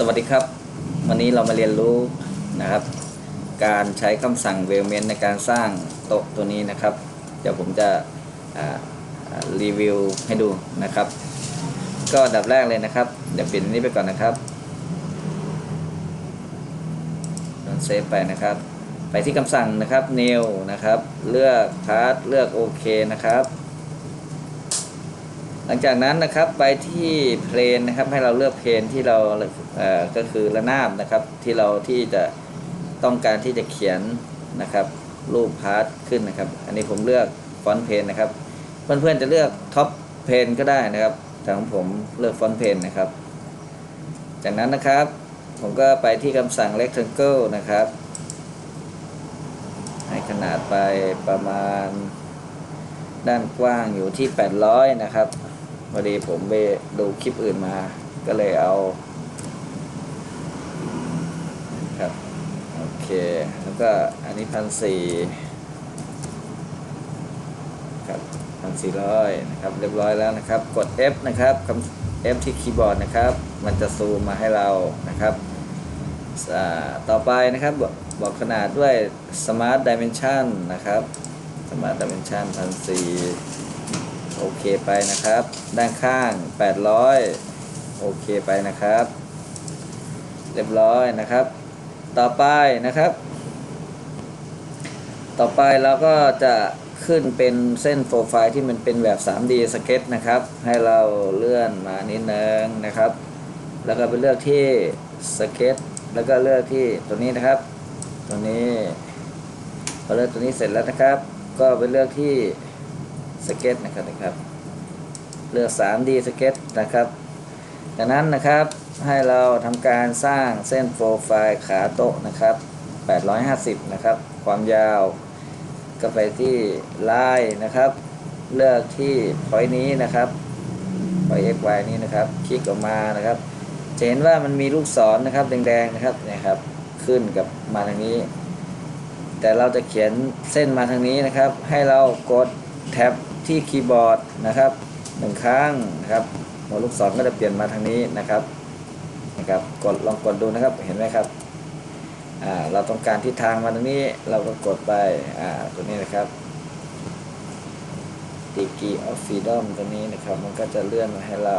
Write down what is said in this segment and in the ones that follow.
สวัสดีครับ วันนี้เรามาเรียนรู้นะครับ การใช้คำสั่งเวลเมนในการสร้างโต๊ะตัวนี้นะครับ เดี๋ยวผมจะรีวิวให้ดูนะครับ ก็ดับแรกเลยนะครับ เดี๋ยวปิดอันนี้ไปก่อนนะครับลองเซฟไปนะครับ ไปที่คำสั่งนะครับ new นะครับ เลือกพาร์ทเลือกโอเคนะครับ หลังจากนั้นนะครับไปที่เพลนนะครับให้เราเลือกเพลนที่เราเอ่อก็คือระนาบนะครับที่เราที่จะต้องการที่จะเขียนนะครับรูปพาร์ทขึ้นนะครับ อันนี้ผมเลือกฟอนต์เพลนนะครับ เพื่อนๆจะเลือกท็อปเพลนก็ได้นะครับแต่ของผมเลือกฟอนต์เพลนนะครับ จากนั้นนะครับผมก็ไปที่คำสั่ง rectangle นะครับ ให้ขนาดไปประมาณด้านกว้างอยู่ที่ 800 นะครับ อดีผมไปดูคลิปอื่นมา ก็เลยเอา ครับ โอเค แล้วก็อันนี้พันสี่ครับพันสี่ร้อยนะครับ เรียบร้อยแล้วนะครับ กด F นะครับคำ F ที่คีย์บอร์ดนะครับ มันจะซูมมาให้เรานะครับ ต่อไปนะครับบอกขนาดด้วย Smart Dimension นะครับ Smart Dimension พันสี่ โอเคไปนะครับ ด้านข้าง 800 โอเคไปนะครับ เรียบร้อยนะครับ ต่อไปนะครับ ต่อไปเราก็จะขึ้นเป็นเส้นโปรไฟล์ที่มันเป็นแบบ 3D สเก็ตนะครับ ให้เราเลื่อนมานิดนึงนะครับ แล้วก็ไปเลือกที่สเก็ตแล้วก็เลือกที่ตัวนี้นะครับ ตัวนี้พอเลือกตัวนี้เสร็จแล้วนะครับ ก็ไปเลือกที่ สเก็ตนะครับนะครับ เลือก 3D สเก็ตนะครับจากนั้นนะครับให้เราทำการสร้างเส้นโปรไฟล์ขาโต๊ะนะครับ 850 นะครับ ความยาว ก็ไปที่ลายนะครับ เลือกที่พอยนี้นะครับพอย x y นี้นะครับ คลิกออกมานะครับจะเห็นว่ามันมีลูกศรนะครับแดงๆนะครับเนี่ยครับ ขึ้นกับมาทางนี้ แต่เราจะเขียนเส้นมาทางนี้นะครับ ให้เรากดแท็บ ที่คีย์บอร์ดนะครับหนึ่งครั้งนะครับหัวลูกศรก็จะเปลี่ยนมาทางนี้นะครับนะครับกดลองกดดูนะครับเห็นไหมครับอ่าเราต้องการทิศทางมาทางนี้เราก็กดไปอ่าตัวนี้นะครับ degree of freedom ตัวนี้นะครับ มันก็จะเลื่อนมาให้เรา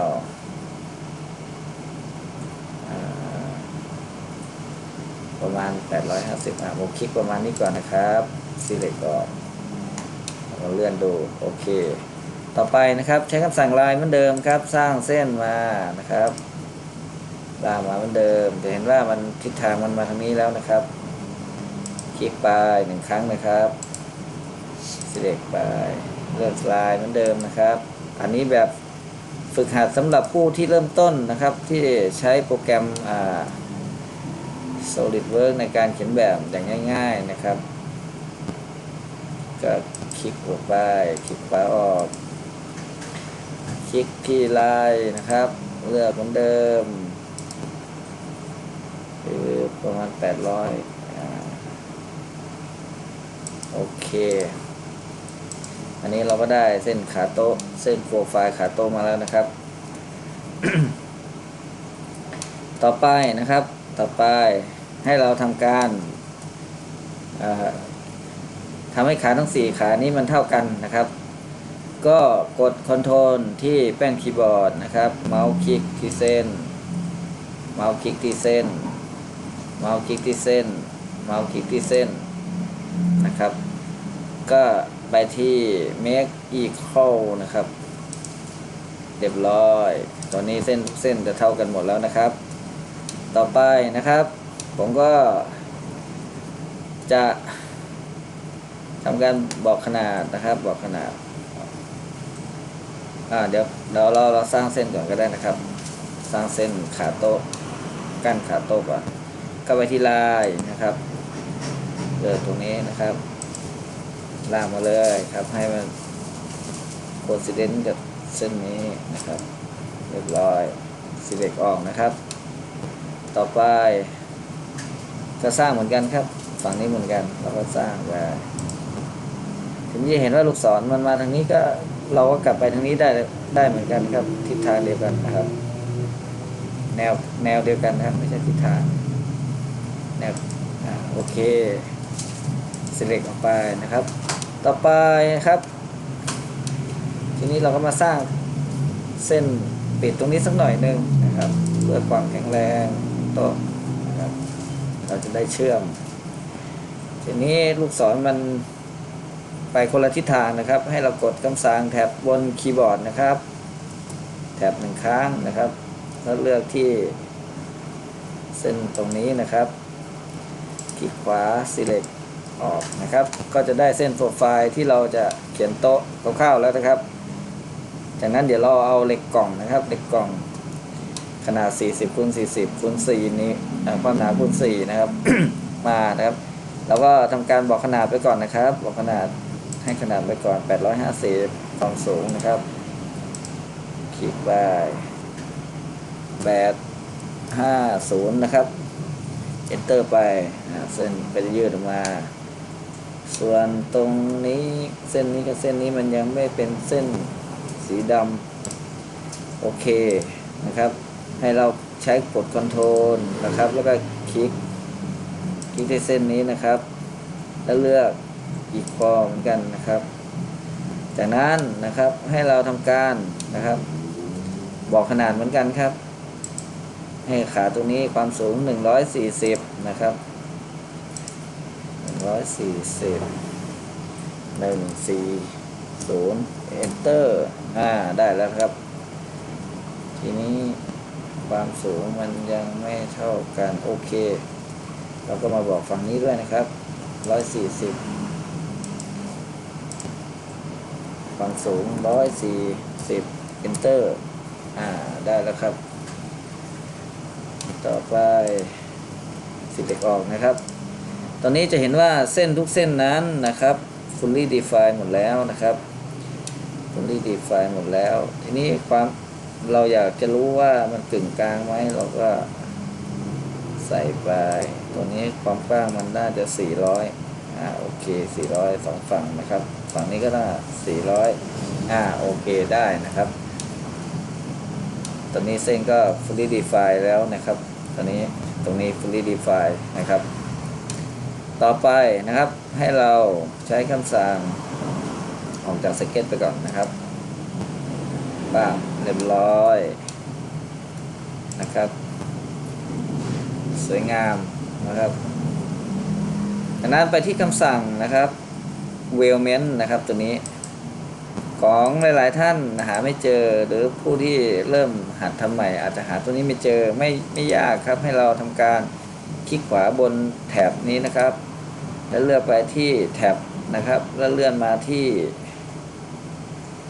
ประมาณ 850อะผมคลิกประมาณนี้ก่อนนะครับ select ก่อน เราเลื่อนดูโอเค ต่อไปนะครับใช้คำสั่งลายเหมือนเดิมครับ สร้างเส้นมานะครับลากมาเหมือนเดิมจะเห็นว่ามันทิศทางมันมาทางนี้แล้วนะครับ คลิกไปหนึ่งครั้งนะครับ select ไปเลือกลายเหมือนเดิมนะครับ อันนี้แบบฝึกหัดสำหรับผู้ที่เริ่มต้นนะครับ ที่ใช้โปรแกรมอ่า SolidWorks ในการเขียนแบบอย่างง่าย ๆนะครับก็ คลิกออกไป คลิกขวาออก คลิกที่ไลายนะครับ เลือกเหมือนเดิมคือประมาณ 800อโอเค อันนี้เราก็ได้เส้นขาโต๊ะ เส้นโปรไฟล์ขาโต๊ะมาแล้วนะครับ ต่อไปนะครับ ต่อไปให้เราทำการ ทำให้ขาทั้งสี่ขานี้มันเท่ากันนะครับ ก็กดคอนโทรลที่แป้นคีย์บอร์ดนะครับเมาส์คลิกที่เส้นเมาส์คลิกที่เส้นเมาส์คลิกที่เส้นเมาส์คลิกที่เส้นนะครับ ก็ไปที่ make equal นะครับเรียบร้อย ตอนนี้เส้นทุกเส้นจะเท่ากันหมดแล้วนะครับ ต่อไปนะครับ ผมก็จะ ทำการบอกขนาดนะครับ บอกขนาดอ่าเดี๋ยวเดี๋ยวเราเราสร้างเส้นก่อนก็ได้นะครับ สร้างเส้นขาโต๊ะกั้นขาโต๊ะก่อนก็ไปที่ลายนะครับเลือกตรงนี้นะครับ ลากมาเลยครับให้มันโคซิเดนกับเส้นนี้นะครับ เรียบร้อยสิเล็กออกนะครับ ต่อไปก็สร้างเหมือนกันครับ ฝั่งนี้เหมือนกัน เราก็สร้างไป ถึงจะเห็นว่าลูกศรมันมาทางนี้ก็เราก็กลับไปทางนี้ได้ได้เหมือนกันครับ ทิศทางเดียวกันนะครับ แนวแนวเดียวกันนะครับ ไม่ใช่ทิศทางแนวอโอเค select ออกไปนะครับ ต่อไปนะครับ ทีนี้เราก็มาสร้างเส้นปิดตรงนี้สักหน่อยหนึ่งนะครับเพื่อความแข็งแรงโต๊ะนะครับ เราจะได้เชื่อม ทีนี้ลูกศรมัน ไปคนละทิศทางนะครับ ให้เรากดคำสั่งแถบบนคีย์บอร์ดนะครับ แถบหนึ่งครั้งนะครับ แล้วเลือกที่เส้นตรงนี้นะครับคลิกขวา select ออกนะครับ ก็จะได้เส้นโปรไฟล์ที่เราจะเขียนโต๊ะคร่าวๆแล้วนะครับ จากนั้นเดี๋ยวเราเอาเหล็กกล่องนะครับเหล็กกล่องขนาด 40คูณ40คูณ4นี้อ่ความหนาคูณ4นะครับ มานะครับ แล้วก็ทำการบอกขนาดไปก่อนนะครับ บอกขนาด ให้ขนาดไปก่อน 850ความสูงนะครับคลิกไป850 นะครับ enter ไปเส้นก็จะยืดออกมา ส่วนตรงนี้เส้นนี้กับเส้นนี้มันยังไม่เป็นเส้นสีดำโอเคนะครับ ให้เราใช้กดคอนโทรลนะครับ แล้วก็คลิก คลิกที่เส้นนี้นะครับ แล้วเลือก อีกฟอร์เหมือนกันนะครับ จากนั้นนะครับให้เราทำการนะครับ บอกขนาดเหมือนกันครับ ให้ขาตรงนี้ความสูง 140 นะครับ 140 140 enter อ่าได้แล้วครับ ทีนี้ความสูงมันยังไม่เท่ากัน โอเค เราก็มาบอกฝั่งนี้ด้วยนะครับ 140 ความสูง 140 enter อ่า ได้แล้วครับ ต่อไปสิบเอ็กออกนะครับ ตอนนี้จะเห็นว่าเส้นทุกเส้นนั้นนะครับ fully define หมดแล้วนะครับ fully define หมดแล้ว ทีนี้ความเราอยากจะรู้ว่ามันกึ่งกลางไหมเราก็ใส่ไป ตัวนี้ความกว้างมันน่าจะ 400อ่าโอเค 400สองฝั่งนะครับ ฝั่งนี้ก็น่า400อ่าโอเคได้นะครับ ตอนนี้เส้นก็ fully define แล้วนะครับ ตอนนี้ตรงนี้ fully define นะครับ ต่อไปนะครับให้เราใช้คำสั่งออกจากสเก็ตไปก่อนนะครับป้าเรียบร้อยนะครับ สวยงามนะครับจากนั้นไปที่คำสั่งนะครับ w e l m e n t นะครับตัวนี้ ของหลาย ๆ ท่านหาไม่เจอหรือผู้ที่เริ่มหัดทำใหม่ อาจจะหาตัวนี้ไม่เจอไม่ไม่ยากครับให้เราทำการคลิกขวาบนแถบนี้นะครับ แล้วเลือกไปที่แท็บนะครับ แล้วเลื่อนมาที่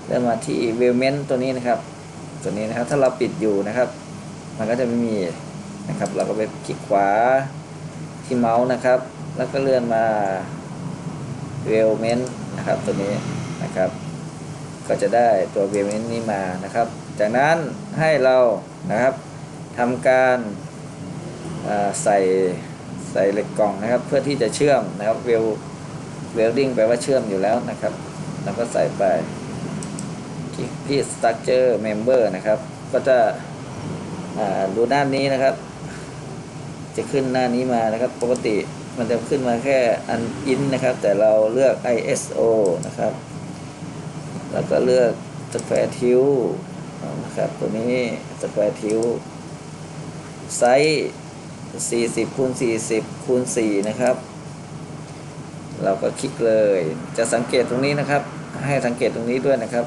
เลื่อนมาที่ v i e w m e n t ตัวนี้นะครับ ตัวนี้นะครับถ้าเราปิดอยู่นะครับ มันก็จะไม่มีนะครับ เราก็ไปคลิกขวาที่เมาส์นะครับ แล้วก็เลื่อนมา v i e w m e n t นะครับตัวนี้นะครับ ก็จะได้ตัว v i e w m e n t นี้มานะครับ จากนั้นให้เรานะครับทำการใส่ใส่เหล็กกล่องนะครับ เพื่อที่จะเชื่อมนะครับเวลเวลดิ้งแปลว่าเชื่อมอยู่แล้วนะครับแล้วก็ใส่ไปที่ structure member นะครับ ก็จะดูด้านนี้นะครับ จะขึ้นหน้านี้มานะครับ ปกติ มันจะขึ้นมาแค่อันอินนะครับ แต่เราเลือก ISO นะครับ แล้วก็เลือก square tilt นะครับตัวนี้ square tilt ไซส์40คูณ40คูณ4นะครับ เราก็คลิกเลย จะสังเกตตรงนี้นะครับ ให้สังเกตตรงนี้ด้วยนะครับ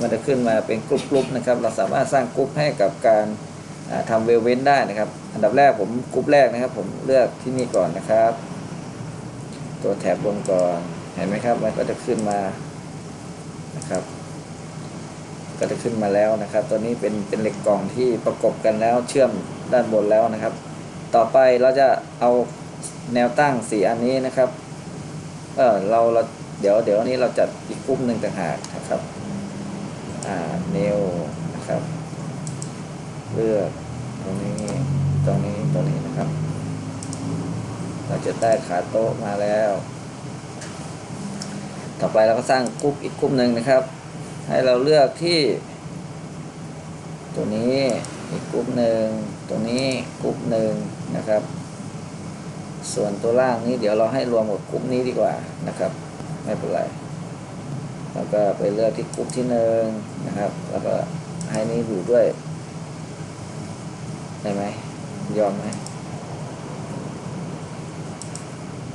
มันจะขึ้นมาเป็นกรุ๊ปๆนะครับ เราสามารถสร้างกรุ๊ปให้กับการทำเวลเว้นได้นะครับ อันดับแรกผมกรุ๊ปแรกนะครับ ผมเลือกที่นี่ก่อนนะครับ ตัวแถบบนก่อนเห็นไหมครับ มันก็จะขึ้นมานะครับ ก็จะขึ้นมาแล้วนะครับ ตัวนี้เป็นเป็นเหล็กกล่องที่ประกบกันแล้วเชื่อมด้านบนแล้วนะครับ ต่อไปเราจะเอาแนวตั้งสีอันนี้นะครับ เออเราเราเดี๋ยวเดี๋ยวนนี้เราจัดอีกกลุ่มหนึ่งต่างหากนะครับ อ่าเนวนะครับ เลือกตรงนี้ตรงนี้ตรงนี้นะครับ เราจะได้ขาโต๊ะมาแล้ว ต่อไปเราก็สร้างกลุ่มอีกกลุ่มหนึ่งนะครับ ให้เราเลือกที่ ตัวนี้อีกกรุ๊ปหนึ่งตรงนี้กรุ๊ปหนึ่งนะครับ ส่วนตัวล่างนี้เดี๋ยวเราให้รวมกับกรุ๊ปนี้ดีกว่านะครับ ไม่เป็นไรแล้วก็ไปเลือกที่กรุ๊ปที่หนึ่งนะครับ แล้วก็ให้นี้อยู่ด้วยได้ไหมยอมไหม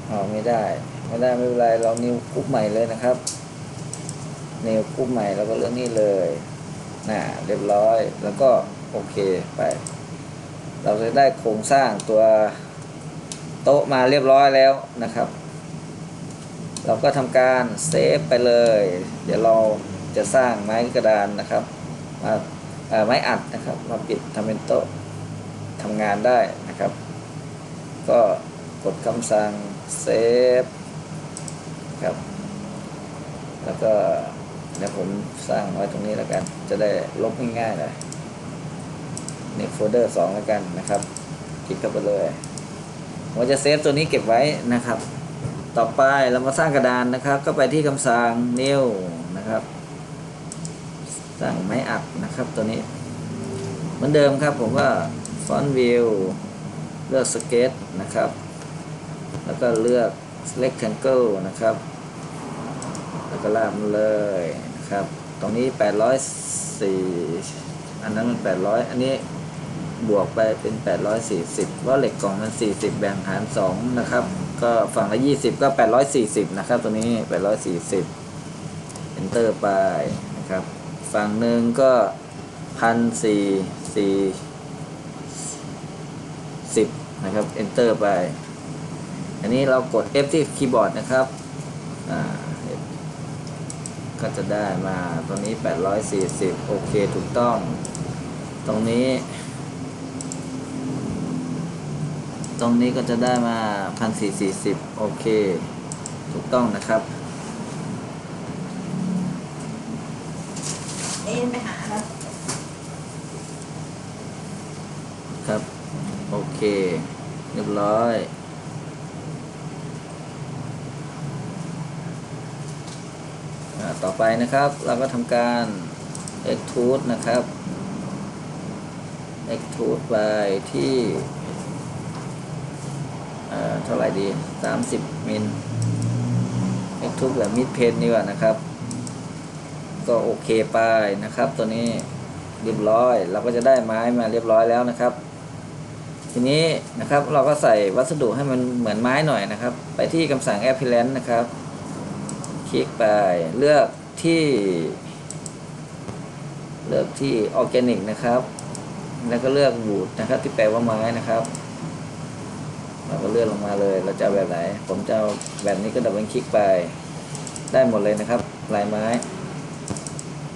อ๋อไม่ได้ ไม่ได้ไม่เป็นไรเรานิวกรุ๊ปใหม่เลยนะครับนิวกรุ๊ปใหม่แล้วก็เลือกนี่เลยน่ะเรียบร้อยแล้วก็โอเคไป เราจะได้โครงสร้างตัวโต๊ะมาเรียบร้อยแล้วนะครับ เราก็ทำการเซฟไปเลย เดี๋ยวเราจะสร้างไม้กระดานนะครับมาไม้อัดนะครับ มาปิดทำเป็นโต๊ะทำงานได้นะครับ ก็ กดคำสั่งเซฟครับ แล้วก็เดี๋ยวผมสร้างไว้ตรงนี้แล้วกัน จะได้ลบง่ายๆเลยนี่โฟลเดอร์สองแล้วกันนะครับ คลิกเข้าไปเลยผมจะเซฟตัวนี้เก็บไว้นะครับ ต่อไปเรามาสร้างกระดานนะครับ ก็ไปที่คำสั่ง new นะครับสั่งไม้อัดนะครับตัวนี้ เหมือนเดิมครับผมก็ font view เลือก sketch นะครับ แล้วก็เลือก rectangle นะครับ แล้วก็ลากมันเลยนะครับ ตรงนี้ 804 อันนั้นมัน 800 อันนี้บวกไปเป็น 840เพราะเหล็กกล่องมัน 40 แบ่งหาร 2 นะครับ ก็ฝั่งละ 20 ก็ 840 นะครับ ตัวนี้ 840 enter ไปนะครับ ฝั่งหนึ่งก็พันสี่สี่สิบนะครับ enter ไป อันนี้เรากด F ที่คีย์บอร์ดนะครับอ่า F ก็จะได้มาตรงนี้ 840 โอเคถูกต้อง ตรงนี้ ตรงนี้ก็จะได้มา 1440 โอเค ถูกต้องนะครับ เอ็นไปหาแล้วครับ โอเค เรียบร้อย อ่า ต่อไปนะครับเราก็ทำการ extrude นะครับ extrude ไปที่เท่าไหร่ดี 30 มิล extrude แบบ mid plane ดีกว่านะครับ ก็โอเคไปนะครับ ตัวนี้เรียบร้อย เราก็จะได้ไม้มาเรียบร้อยแล้วนะครับ ทีนี้นะครับเราก็ใส่วัสดุให้มันเหมือนไม้หน่อยนะครับ ไปที่คำสั่ง appearance นะครับ คลิกไปเลือกที่ เลือกที่ออร์แกนิกนะครับ แล้วก็เลือกบูดนะครับ ที่แปลว่าไม้นะครับ เราก็เลื่อนลงมาเลย เราจะแบบไหน ผมจะแบบนี้ก็ดับเบิลคลิกไป ได้หมดเลยนะครับ ลายไม้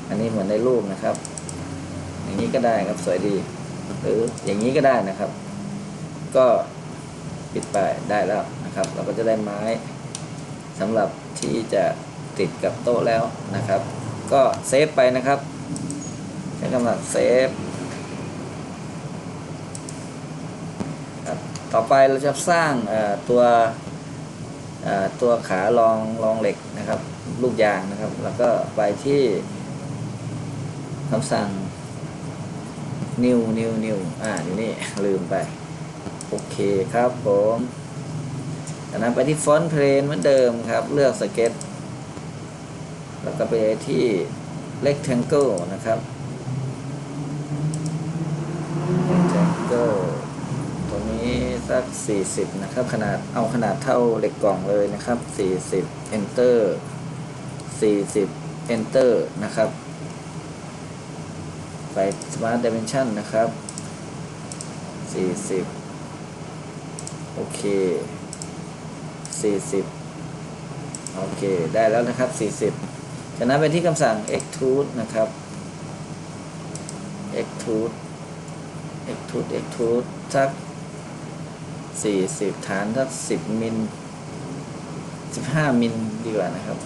อันนี้เหมือนในรูปนะครับ อย่างนี้ก็ได้ครับสวยดี หรืออย่างนี้ก็ได้นะครับ ก็ปิดไปได้แล้วนะครับ เราก็จะได้ไม้ สำหรับที่จะติดกับโต๊ะแล้วนะครับ ก็เซฟไปนะครับ ใช้คำสั่งเซฟต่อไปเราจะสร้างตัวตัวขารองรองเหล็กนะครับ ลูกยางนะครับ แล้วก็ไปที่คำสั่ง new new new อ่าอยู่นี่ลืมไป โอเคครับผม จากนั้นไปที่ฟอนต์เพลนเหมือนเดิมครับ เลือกสเก็ตแล้วก็ไปที่ rectangle นะครับ rectangle ตัวนี้สัก 40 นะครับ ขนาดเอาขนาดเท่าเหล็กกล่องเลยนะครับ 40 enter 40 enter นะครับ ไป smart dimension นะครับ 40 โอเค 40 โอเค ได้แล้วนะครับ 40 จากนั้นไปที่คำสั่ง extrude นะครับ extrude extrude extrude สัก 40 ฐานสัก 10 มิล 15 มิลดีกว่านะครับ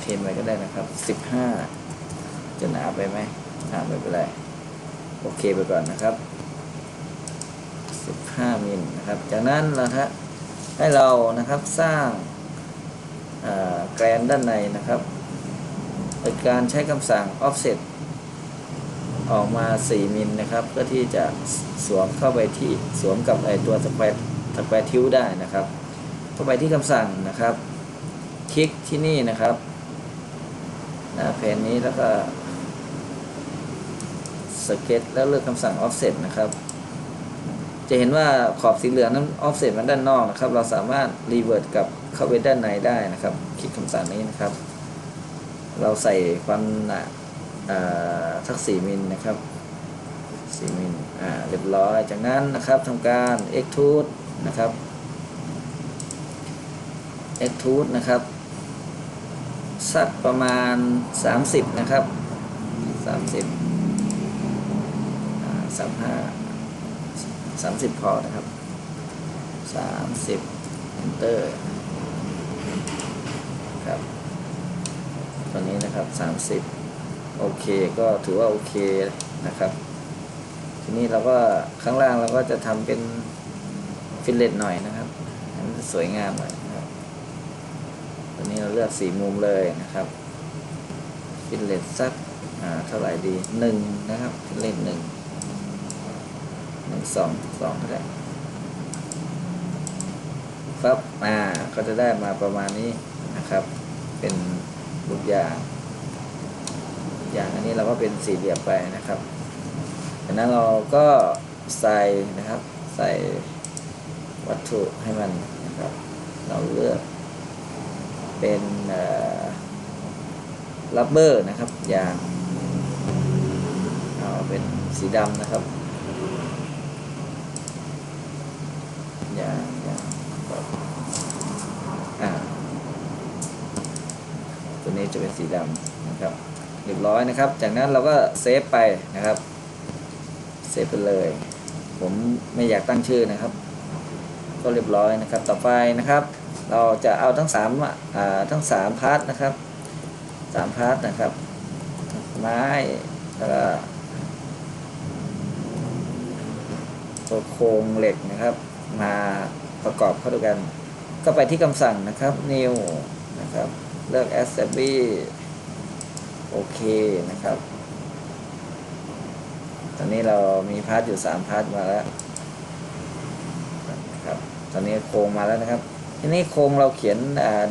เทนไว้ก็ได้นะครับ 15 จะหนาไปไหมอ่าไม่เป็นไรโอเคไปก่อนนะครับ 15 มิลนะครับ จากนั้นเราฮะให้เรานะครับสร้างแกรนด้านในนะครับโดยการใช้คำสั่ง offset ออกมา 4 มิลนะครับ เพื่อที่จะสวมเข้าไปที่สวมกับไอตัวสแควร์สแควร์ทิวได้นะครับ เข้าไปที่คำสั่งนะครับ คลิกที่นี่นะครับหนะเพนนี้แล้วก็สเก็ตแล้วเลือกคำสั่ง offset นะครับ จะเห็นว่าขอบสีเหลืองนั้น offset มันด้านนอกนะครับ เราสามารถ revert กลับเข้าไปด้านในได้นะครับ คลิกคำสั่งนี้นะครับ เราใส่ความหนาอ่าสัก4มิลนะครับ4มิลอ่าเรียบร้อย จากนั้นนะครับทำการ extrude นะครับ extrude นะครับ สักประมาณ 30 นะครับ 30อ่า35 30พอนะครับ 30 enter ครับตัวนี้นะครับ 30 โอเคก็ถือว่าโอเคนะครับ ทีนี้เราก็ข้างล่างเราก็จะทำเป็นฟิลเลตหน่อยนะครับสวยงามหน่อยนะครับตัวนี้เราเลือกสีมุมเลยนะครับฟิลเลตสักอ่าเท่าไหร่ดีหนึ่งนะครับฟิลเลตหนึ่ง หนึ่งสองสองเท่าไหร่ครับอ่าก็จะได้มาประมาณนี้นะครับ เป็นรูปอย่างอย่างอันนี้เราก็เป็นสี่เหลี่ยมไปนะครับจากนั้นเราก็ใส่นะครับ ใส่วัตถุให้มันนะครับ เราเลือกเป็นลับเบอร์นะครับยางเอาเป็นสีดำนะครับ ยางยางอ่าตัวนี้จะเป็นสีดำนะครับเรียบร้อยนะครับ จากนั้นเราก็เซฟไปนะครับเซฟไปเลย ผมไม่อยากตั้งชื่อนะครับ ก็เรียบร้อยนะครับ ต่อไปนะครับ เราจะเอาทั้งสามอ่าทั้งสามพาร์ทนะครับสามพาร์ทนะครับ ไม้แล้วก็ตัวโครงเหล็กนะครับ มาประกอบเข้าด้วยกัน ก็ไปที่คำสั่งนะครับ new นะครับเลือก assembly โอเคนะครับ ตอนนี้เรามีพาร์ทอยู่สามพาร์ทมาแล้วนะครับตอนนี้โครงมาแล้วนะครับ ทีนี้โครงเราเขียน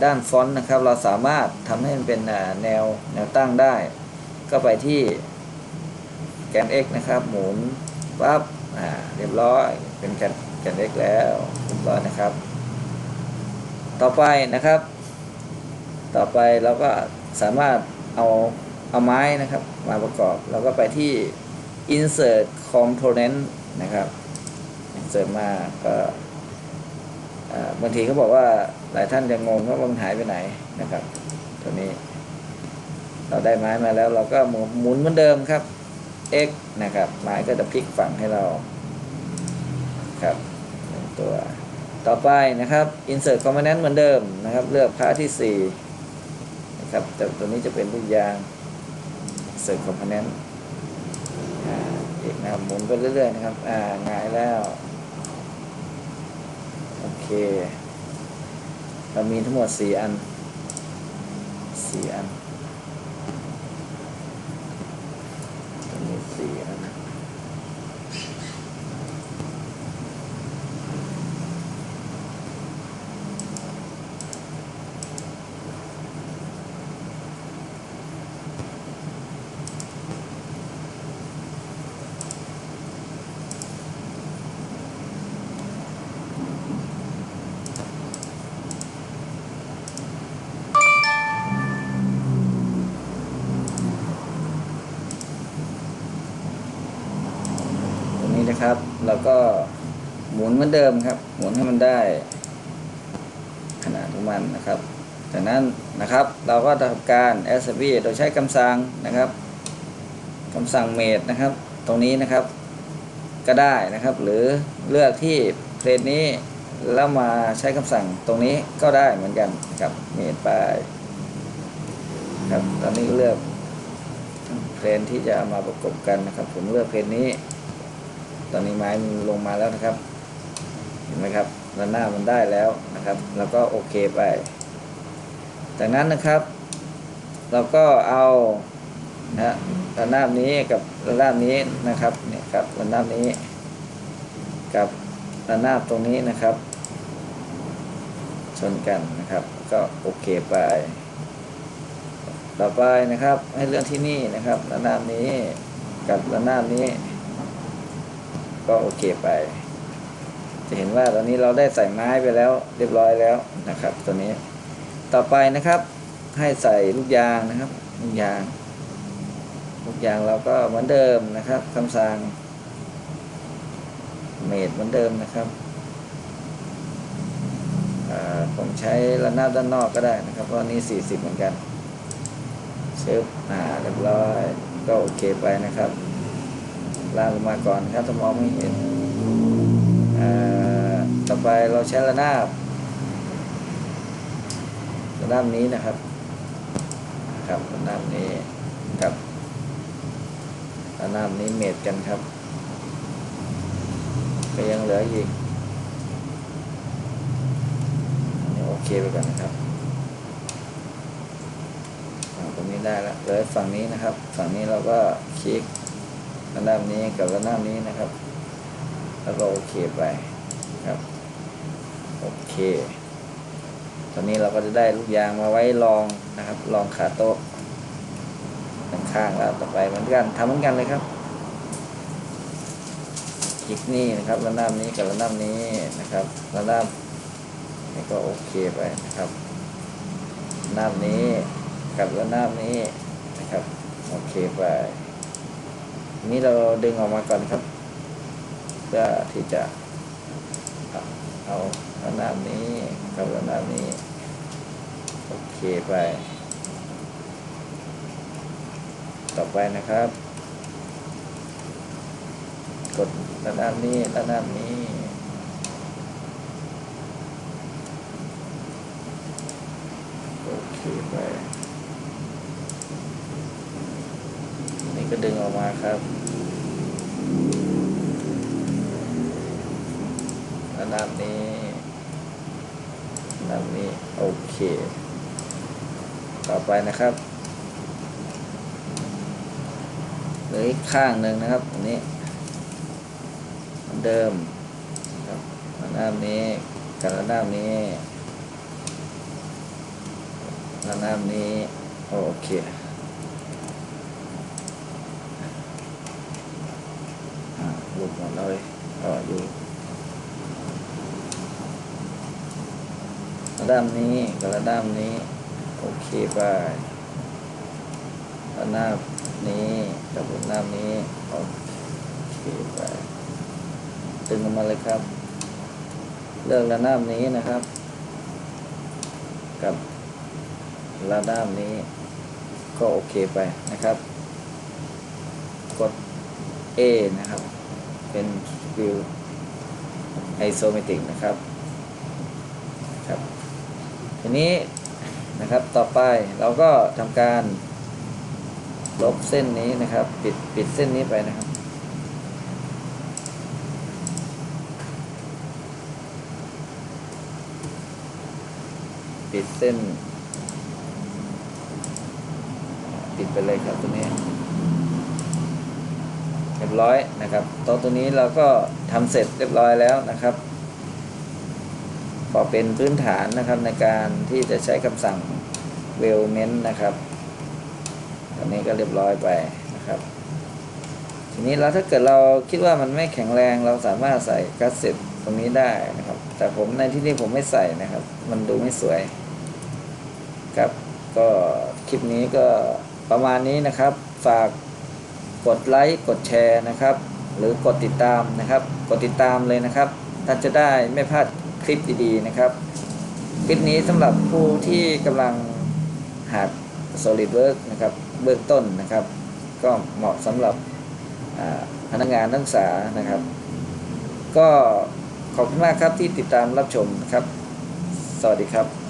ด้านฟอนต์นะครับ เราสามารถทำให้มันเป็นแนวแนวตั้งได้ ก็ไปที่แกน x นะครับ หมุนปั๊บเรียบร้อยเป็นแกน กัน x แล้วเรียบร้อยนะครับ ต่อไปนะครับ ต่อไปเราก็สามารถเอาเอาไม้นะครับ มาประกอบเราก็ไปที่ insert component นะครับ insert มาก็บางทีเขาบอกว่าหลายท่านจะงงว่ามันหายไปไหนนะครับ ตัวนี้ เราได้ไม้มาแล้วเราก็หมุนเหมือนเดิมครับ x นะครับ ไม้ก็จะพลิกฝั่งให้เราครับ ตัว ต่อไปนะครับ insert component เหมือนเดิมนะครับ เลือกพาร์ทที่4นะครับแต่ตัวนี้จะเป็นลูกยาง insert component อ่าอีกนะครับหมุนไปเรื่อยๆนะครับอ่าหงายแล้ว โอเค เรามีทั้งหมด 4 อัน 4 อันตัวนี้4อัน ตรงนี้นะครับเราก็หมุน เดิมครับ หมุนให้มันได้ ขนาดของมันนะครับ จากนั้นนะครับเราก็ทำการ s s e m b โดยใช้คำสั่งนะครับคำสั่ง made นะครับ ตรงนี้นะครับ ก็ได้นะครับ หรือเลือกที่เพลนนี้แล้วมาใช้คำสั่งตรงนี้ก็ได้เหมือนกันครับ made ไปครับตอนนี้เลือกเพลนที่จะเอามาประกบกันนะครับ ผมเลือกเพลนนี้ ตอนนี้ไม้ลงมาแล้วนะครับ เห็นไหมครับด้านหน้ามันได้แล้วนะครับแล้วก็โอเคไป จากนั้นนะครับ เราก็เอานะระนาบนี้กับระนาบนี้นะครับเนี่ยครับระนาบนี้ กับระนาบตรงนี้นะครับ ชนกันนะครับ ก็โอเคไป ต่อไปนะครับ ให้เลื่อนที่นี่นะครับระนาบนี้ กับระนาบนี้ ก็โอเคไป จะเห็นว่าตอนนี้เราได้ใส่ไม้ไปแล้วเรียบร้อยแล้วนะครับ ตัวนี้ต่อไปนะครับ ให้ใส่ลูกยางนะครับลูกยางลูกยางเราก็เหมือนเดิมนะครับคำสั่งเมดเหมือนเดิมนะครับผมใช้ระนาบด้านนอกก็ได้นะครับเพราะอันนี้40 เหมือนกันเชิบอ่าเรียบร้อยก็โอเคไปนะครับลางลงมาก่อนครับถ้ามองไม่เห็นอ่า ต่อไปเราใช้ระนาบระนาบนี้นะครับครับระนาบนี้ครับระนาบนี้เมดกันครับก็ยังเหลืออีกอันนี้โอเคไปก่อนนะครับอ่าตรงนี้ได้แล้วเหลือฝั่งนี้นะครับ ฝั่งนี้เราก็คลิกระนาบนี้กับระนาบนี้นะครับ แล้วก็โอเคไป โอเค ตอนนี้เราก็จะได้ลูกยางมาไว้รองนะครับรองขาโต๊ะข้างๆแล้วต่อไปเหมือนกันทำเหมือนกันเลยครับคลิกนี่นะครับระนาบนี้กับระนาบนี้นะครับระนาบนี่ก็โอเคไปนะครับระนาบนี้กับระนาบนี้นะครับโอเคไปนี้เราดึงออกมาก่อนครับ เพื่อที่จะเอา เอานานี้กับระนาบนี้ โอเคไป ต่อไปนะครับ กดระนาบนี้ระนาบนี้โอเคไปนี่ก็ดึงออกมาครับระนาบนี้ระนาบนี้ โอ เค ต่อไปนะครับเหลืออีกข้างหนึ่งนะครับอันนี้เหมือนเดิมครับระนาบนี้กับระนาบนี้ระนาบนี้โอเคอ่าหลุดหมดเลยก็อยู่ ระนาบนี้กับระนาบนี้ โอเคไประนาบนี้กับระนานี้โอเคไปดึงออกมาเลยครับ เลือกระนาบนี้นะครับ กับระนาบนี้ ก็โอเคไปนะครับ กด A นะครับ เป็นวิวไอโซเมตริกนะครับครับ ทีนี้นะครับต่อไปเราก็ทำการลบเส้นนี้นะครับ ปิดปิดเส้นนี้ไปนะครับปิดเส้น ปิดไปเลยครับตัวนี้เรียบร้อยนะครับโต๊ะตัวนี้เราก็ทำเสร็จเรียบร้อยแล้วนะครับ พอเป็นพื้นฐานนะครับในการที่จะใช้คำสั่งเวลเมนนะครับตอนนี้ก็เรียบร้อยไปนะครับ ทีนี้เราถ้าเกิดเราคิดว่ามันไม่แข็งแรงเราสามารถใส่กัสเซ็ตตรงนี้ได้นะครับ แต่ผมในที่นี้ผมไม่ใส่นะครับ มันดูไม่สวยครับ ก็คลิปนี้ก็ประมาณนี้นะครับ ฝากกดไลค์กดแชร์นะครับ หรือกดติดตามนะครับ กดติดตามเลยนะครับท่านจะได้ไม่พลาด คลิปดีๆนะครับ คลิปนี้สำหรับผู้ที่กำลังหัด SolidWorks นะครับ เบื้องต้นนะครับ ก็เหมาะสำหรับพนักงานนักศึกษานะครับ ก็ขอบคุณมากครับที่ติดตามรับชมนะครับ สวัสดีครับ